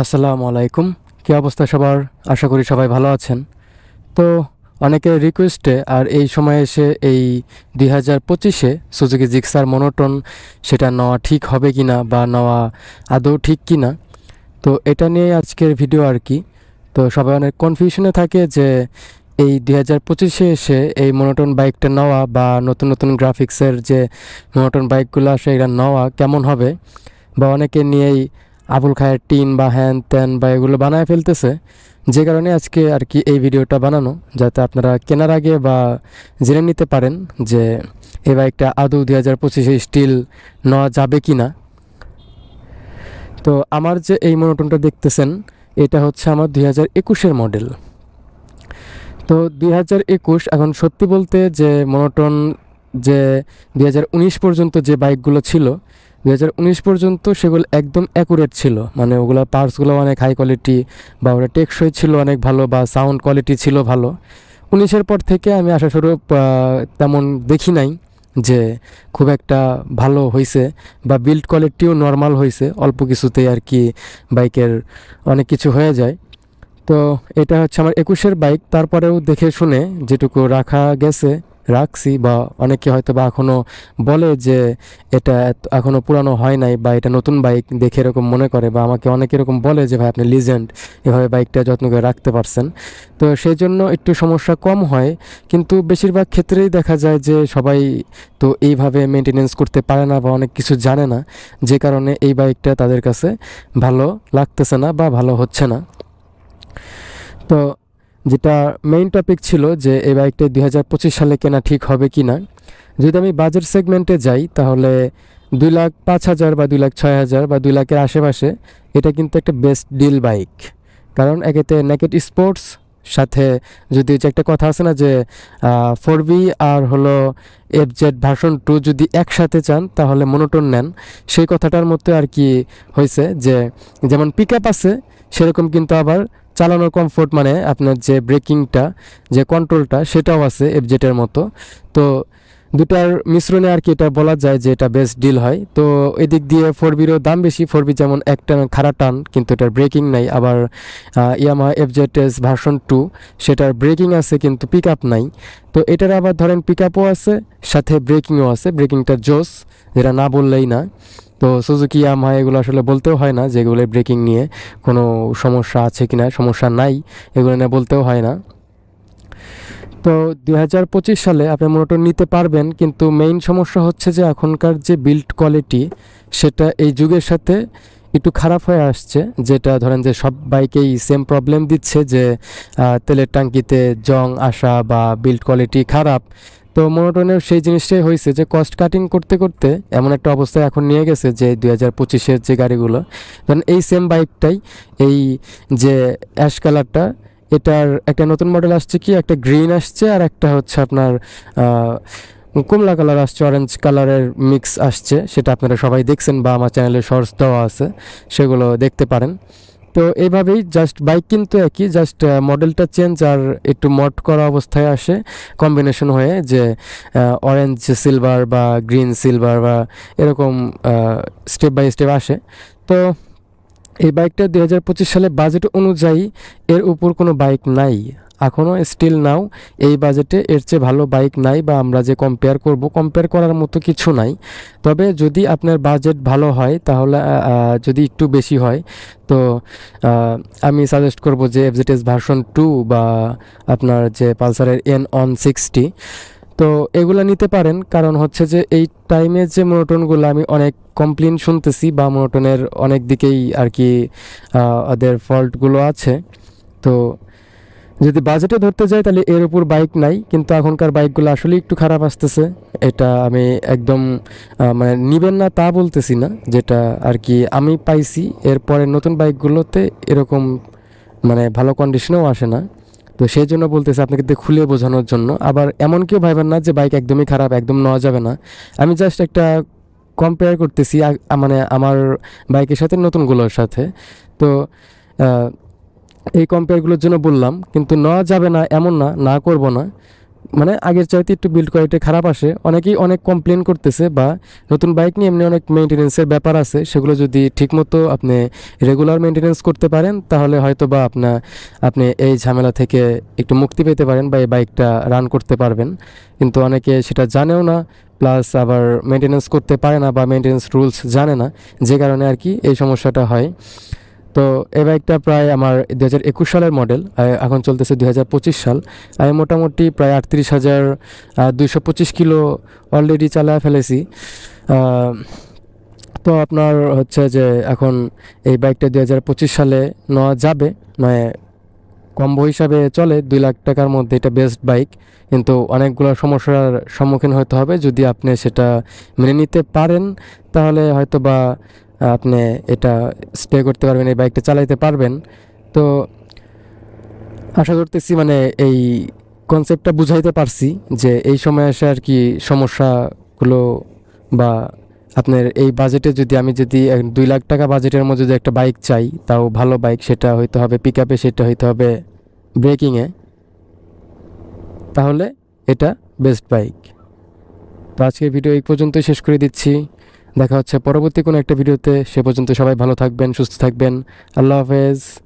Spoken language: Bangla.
আসসালামু আলাইকুম। কী অবস্থা সবার? আশা করি সবাই ভালো আছেন। তো অনেকের রিকোয়েস্টে আর এই সময় এসে এই দুই হাজার পঁচিশে সুজুকি জিক্সার মনোটন সেটা নেওয়া ঠিক হবে কি না বা নেওয়া আদৌ ঠিক কি না তো এটা নিয়ে আজকের ভিডিও আর কি। তো সবাই অনেক কনফিউশনে থাকে যে এই দুই হাজার পঁচিশে এসে এই মনোটন বাইকটা নেওয়া বা নতুন নতুন গ্রাফিক্সের যে মনোটন বাইকগুলো আসে এগুলো নেওয়া কেমন হবে? বা অনেকে নিয়েই আবুল খায়ের টিন বা হ্যান ত্যান বা এগুলো বানায় ফেলতেছে। যে কারণে আজকে আর কি এই ভিডিওটা বানানো, যাতে আপনারা কেনার আগে বা জেনে নিতে পারেন যে এই বাইকটা আদৌ দুই হাজার পঁচিশে স্টিল নেওয়া যাবে কি না তো আমার যে এই মনোটনটা দেখতেছেন, এটা হচ্ছে আমার দুই হাজার একুশের মডেল। তো দুই হাজার একুশ, এখন সত্যি বলতে যে মনোটন যে দুই হাজার উনিশ পর্যন্ত যে বাইকগুলো ছিল দুই হাজার উনিশ পর্যন্ত সেগুলো একদম অ্যাকুরেট ছিল। মানে ওগুলো পার্টসগুলো অনেক হাই কোয়ালিটি বা ওরা টেকসই ছিল অনেক ভালো বা সাউন্ড কোয়ালিটি ছিল ভালো। উনিশের পর থেকে আমি আশাস্বরূপ আহ, তেমন দেখি নাই যে খুব একটা ভালো হয়েছে বা বিল্ড কোয়ালিটিও নর্মাল হয়েছে অল্প কিছুতেই আর কি বাইকের অনেক কিছু হয়ে যায়। তো এটা হচ্ছে আমার একুশের বাইক। তারপরেও দেখে শুনে যেটুকু রাখা গেছে রাখছি বা অনেকে হয়তো বা এখনও বলে যে এটা এখনও পুরানো হয় নাই বা এটা নতুন বাইক দেখে এরকম মনে করে বা আমাকে অনেকে এরকম বলে যে, ভাই, আপনি লিজেন্ড এভাবে বাইকটা যত্ন করে রাখতে পারছেন। তো সেই জন্য একটু সমস্যা কম হয়, কিন্তু বেশিরভাগ ক্ষেত্রেই দেখা যায় যে সবাই তো এইভাবে মেনটেনেন্স করতে পারে না বা অনেক কিছু জানে না। যে কারণে এই বাইকটা তাদের কাছে ভালো লাগতেছে না বা ভালো হচ্ছে না। তো যেটা মেইন টপিক ছিল যে এই বাইকটা দুই হাজার পঁচিশ সালে কেনা ঠিক হবে কি না যদি আমি বাজেট সেগমেন্টে যাই, তাহলে দুই লাখ পাঁচ হাজার বা দুই লাখ ছয় হাজার বা দুই লাখের আশেপাশে এটা কিন্তু একটা বেস্ট ডিল বাইক কারণ একেতে নেকেট স্পোর্টস সাথে যদি যে একটা কথা আছে না যে ফোর বি আর হলো এফ জেড ভার্সন টু যদি একসাথে চান, তাহলে মনোটন নেন। সেই কথাটার মধ্যে আর কি হয়েছে যে, যেমন পিক আপ আছে, সেরকম কিন্তু আবার চালানোর কমফোর্ট মানে আপনার যে ব্রেকিংটা যে কন্ট্রোলটা সেটাও আছে এফজেটের মতো। তো দুটার মিশ্রণে আর কি এটা বলা যায় যে এটা বেস্ট ডিল হয়। তো এদিক দিয়ে ফোর বিরও দাম বেশি ফোর বি যেমন একটা খারাপ টান, কিন্তু এটার ব্রেকিং নাই। আবার Yamaha FZ S version two সেটার ব্রেকিং আছে কিন্তু পিক আপ নাই। তো এটার আবার ধরেন পিক আপও আছে, সাথে ব্রেকিংও আছে। ব্রেকিংটা জোস, যেটা না বললেই না। তো সুজুকি ইয়ামা এগুলো আসলে বলতেও হয় না যেগুলো ব্রেকিং নিয়ে কোনো সমস্যা আছে কিনা, সমস্যা নাই, এগুলো নিয়ে বলতেও হয় না। তো দুই হাজার পঁচিশ সালে আপনি মোটর নিতে পারবেন, কিন্তু মেইন সমস্যা হচ্ছে যে এখনকার যে বিল্ড কোয়ালিটি সেটা এই যুগের সাথে একটু খারাপ হয়ে আসছে, যেটা ধরেন যে সব বাইকেই সেম প্রবলেম দিচ্ছে যে তেলের ট্যাঙ্কিতে জং আসা বা বিল্ড কোয়ালিটি খারাপ তো মোনোটনের সেই জিনিসটাই হয়েছে যে কস্ট কাটিং করতে করতে এমন একটা অবস্থায় এখন নিয়ে গেছে যে দুই হাজার পঁচিশের যে গাড়িগুলো, ধরেন এই সেম বাইকটাই এই যে অ্যাশ কালারটা এটার একটা নতুন মডেল আসছে কি? একটা গ্রিন আসছে আর একটা হচ্ছে আপনার কমলা কালার আসছে অরেঞ্জ কালারের মিক্স আসছে। সেটা আপনারা সবাই দেখছেন বা আমার চ্যানেলে শর্টস দেওয়া আছে, সেগুলো দেখতে পারেন। তো এইভাবেই জাস্ট বাইক কিন্তু একই জাস্ট মডেলটা চেঞ্জ আর একটু মড করা অবস্থায় আসে। কম্বিনেশন হয়ে যে অরেঞ্জ সিলভার বা গ্রিন সিলভার বা এরকম স্টেপ বাই স্টেপ আসে। তো এই বাইকটা দু হাজার পঁচিশ সালে বাজেট অনুযায়ী এর উপর কোনো বাইক নাই। এখনও স্টিল নাও। এই বাজেটে এর চেয়ে ভালো বাইক নাই বা আমরা যে কম্পেয়ার করব কম্পেয়ার করার মতো কিছু নাই। তবে যদি আপনার বাজেট ভালো হয়, তাহলে যদি একটু বেশি হয়, তো আমি সাজেস্ট করব যে এফজেটেস ভার্সন টু বা আপনার যে পালসারের এন অন সিক্সটি তো এগুলো নিতে পারেন, কারণ হচ্ছে যে এই টাইমে যে মোনোটনগুলো আমি অনেক কমপ্লেন শুনতেছি বা মোনোটনের অনেক দিকেই আর কি ওদের ফল্টগুলো আছে। তো যদি বাজেটে ধরতে যাই, তাহলে এর উপর বাইক নাই, কিন্তু এখনকার বাইকগুলো আসলে একটু খারাপ আসতেছে। এটা আমি একদম মানে নিবেন না তা বলতেছি না, যেটা আর কি আমি পাইছি। এরপরে নতুন বাইকগুলোতে এরকম মানে ভালো কন্ডিশনেও আসে না। তো সেই জন্য বলতেছি আপনাকে খুলে বোঝানোর জন্য। আবার এমন কেউ ভাইবেন না যে বাইক একদমই খারাপ, একদম নেওয়া যাবে না। আমি জাস্ট একটা কম্পেয়ার করতেছি মানে আমার বাইকের সাথে নতুনগুলোর সাথে। তো এই কম্পেয়ারগুলোর জন্য বললাম, কিন্তু নেওয়া যাবে না, এমন না না করব না। মানে আগের চাইতে একটু বিল্ড কোয়ালিটি খারাপ আসে। অনেকেই অনেক কমপ্লেন করতেছে বা নতুন বাইক নিয়ে এমনি অনেক মেনটেনেন্সের ব্যাপার আছে। সেগুলো যদি ঠিকমতো আপনি রেগুলার মেনটেনেন্স করতে পারেন, তাহলে হয়তো বা আপনার আপনি এই ঝামেলা থেকে একটু মুক্তি পেতে পারেন বা এই বাইকটা রান করতে পারবেন। কিন্তু অনেকে সেটা জানেও না প্লাস আবার মেনটেনেন্স করতে পারে না বা মেনটেনেন্স রুলস জানে না। যে কারণে আর কি এই সমস্যাটা হয়। তো এই বাইকটা প্রায় আমার দু হাজার একুশ সালের মডেল এখন চলতেছে দু হাজার পঁচিশ সাল। আমি মোটামুটি প্রায় আটত্রিশ হাজার দুইশো পঁচিশ কিলো অলরেডি চালায় ফেলেছি। তো আপনার হচ্ছে যে এখন এই বাইকটা দু হাজার পঁচিশ সালে নেওয়া যাবে মানে কম্বো হিসাবে চলে, দুই লাখ টাকার মধ্যে এটা বেস্ট বাইক কিন্তু অনেকগুলো সমস্যার সম্মুখীন হতে হবে। যদি আপনি সেটা মেনে নিতে পারেন, তাহলে হয়তো বা আপনি এটা স্প্রে করতে পারবেন, এই বাইকটা চালাইতে পারবেন। তো আশা করতেছি মানে এই কনসেপ্টটা বুঝাইতে পারছি যে এই সময় এসে আর কি সমস্যাগুলো বা আপনার এই বাজেটে যদি আমি যদি দুই লাখ টাকা বাজেটের মধ্যে যদি একটা বাইক চাই, তাও ভালো বাইক সেটা হইতে হবে পিক আপে সেটা হইতে হবে ব্রেকিংয়ে তাহলে এটা বেস্ট বাইক তো আজকের ভিডিও এই পর্যন্তই শেষ করে দিচ্ছি। দেখা হচ্ছে পরবর্তী কোনো একটা ভিডিওতে। সে পর্যন্ত সবাই ভালো থাকবেন, সুস্থ থাকবেন। আল্লাহ হাফেজ।